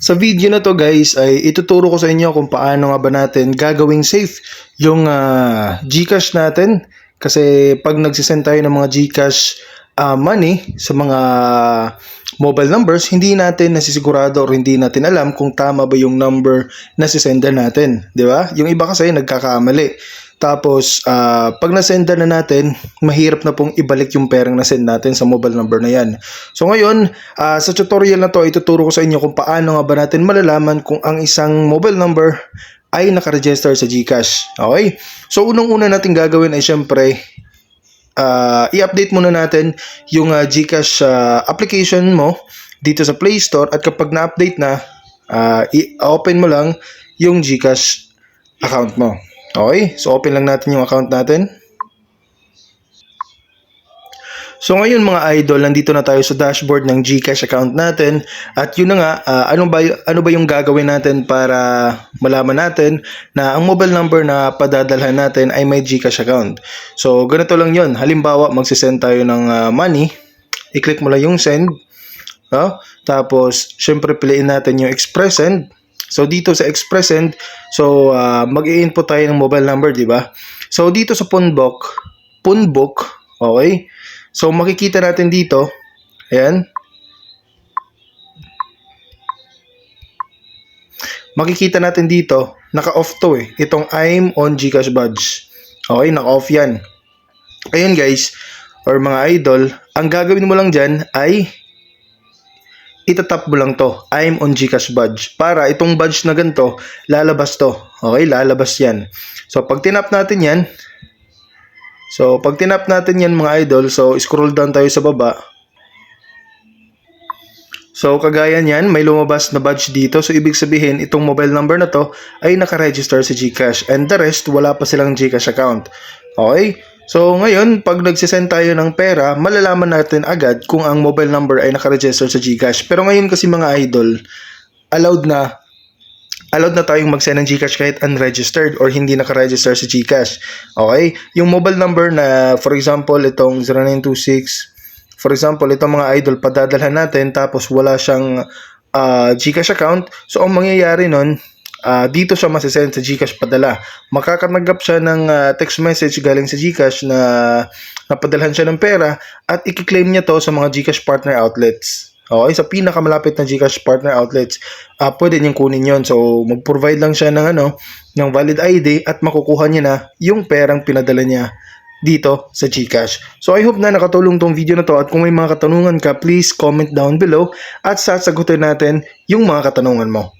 Sa video na to guys ay ituturo ko sa inyo kung paano nga ba natin gagawing safe yung ah, GCash natin. Kasi pag nagsisend tayo ng mga GCash ah, money sa mga mobile numbers, hindi natin nasisigurado or hindi natin alam kung tama ba yung number na sisenda natin. Di ba? Yung iba kasi nagkakamali. Tapos, ah, pag nasenda na natin, mahirap na pong ibalik yung perang nasend natin sa mobile number na yan. So ngayon, ah, sa tutorial na to, ituturo ko sa inyo kung paano nga ba natin malalaman kung ang isang mobile number ay nakaregister sa GCash. Okay? So unang-una natin gagawin ay syempre, ah, i-update muna natin yung ah, GCash ah, application mo dito sa Play Store at kapag na-update na, ah, i-open mo lang yung GCash account mo. Okay? So open lang natin yung account natin. So ngayon mga idol, nandito na tayo sa dashboard ng GCash account natin at yun na nga, ah, ano ba ano ba yung gagawin natin para malaman natin na ang mobile number na padadalhan natin ay may GCash account. So ganito lang yun. Halimbawa, magsisend tayo ng ah, money, i-click mo lang yung send, no? Tapos syempre piliin natin yung express send. So dito sa express send, so ah, mag-i-input tayo ng mobile number, di ba? So dito sa punbook, punbook, okay? So makikita natin dito, ayan. Makikita natin dito, naka-off to eh. Itong I'm on Gcash badge. Okay, naka-off yan. Ayun guys, or mga idol, ang gagawin mo lang dyan ay itatap mo lang to. I'm on Gcash badge. Para itong badge na ganito, lalabas to. Okay, lalabas yan. So, pag tinap natin yan, so, pag tinap natin yan mga idol, so, scroll down tayo sa baba. So, kagaya niyan, may lumabas na badge dito. So, ibig sabihin, itong mobile number na to ay nakaregister sa GCash. And the rest, wala pa silang GCash account. Okay? So, ngayon, pag nagsisend tayo ng pera, malalaman natin agad kung ang mobile number ay nakaregister sa GCash. Pero ngayon kasi mga idol, allowed na allowed na tayong mag-send ng GCash kahit unregistered or hindi nakaregister sa GCash. Okay? Yung mobile number na, for example, itong 0926, for example, itong mga idol, padadalhan natin tapos wala siyang ah, GCash account. So, ang mangyayari nun, ah, dito siya masisend sa GCash padala. Makakatanggap siya ng ah, text message galing sa GCash na napadalhan siya ng pera at i-claim niya to sa mga GCash partner outlets. Okay, sa pinakamalapit na GCash partner outlets, ah pwede niyang kunin yon. So, mag-provide lang siya ng ano, ng valid ID at makukuha niya na yung perang pinadala niya dito sa GCash. So I hope na nakatulong tong video na to at kung may mga katanungan ka, please comment down below at sasagutin natin yung mga katanungan mo.